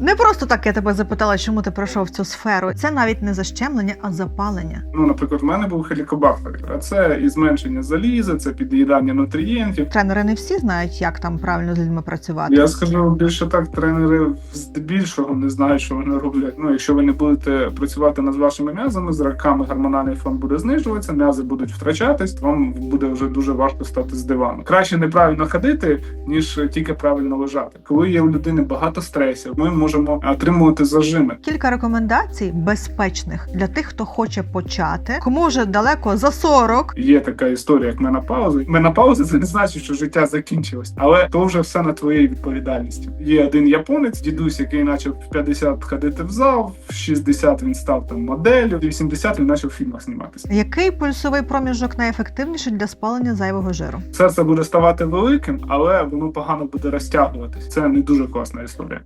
Не просто так я тебе запитала, чому ти пройшов цю сферу. Це навіть не защемлення, а запалення. Ну, наприклад, в мене був хелікобактер, а це і зменшення заліза, це під'їдання нутрієнтів. Тренери не всі знають, як там правильно з людьми працювати. Я скажу більше так, тренери здебільшого не знають, що вони роблять. Ну, якщо ви не будете працювати над вашими м'язами, з роками гормональний фон буде знижуватися, м'язи будуть втрачатись, вам буде вже дуже важко стати з дивану. Краще неправильно ходити, ніж тільки правильно лежати. Коли є у людини багато стресів, ми можемо отримувати зажими. Кілька рекомендацій безпечних для тих, хто хоче почати, кому вже далеко за 40. Є така історія, як менопауза. Менопауза це не значить, що життя закінчилось, але то вже все на твоїй відповідальності. Є один японець, дідусь, який почав в 50 ходити в зал, в 60 він став там моделлю, в 80 він почав в фільмах зніматися. Який пульсовий проміжок найефективніший для спалення зайвого жиру? Серце буде ставати великим, але воно погано буде розтягуватись. Це не дуже класна історія.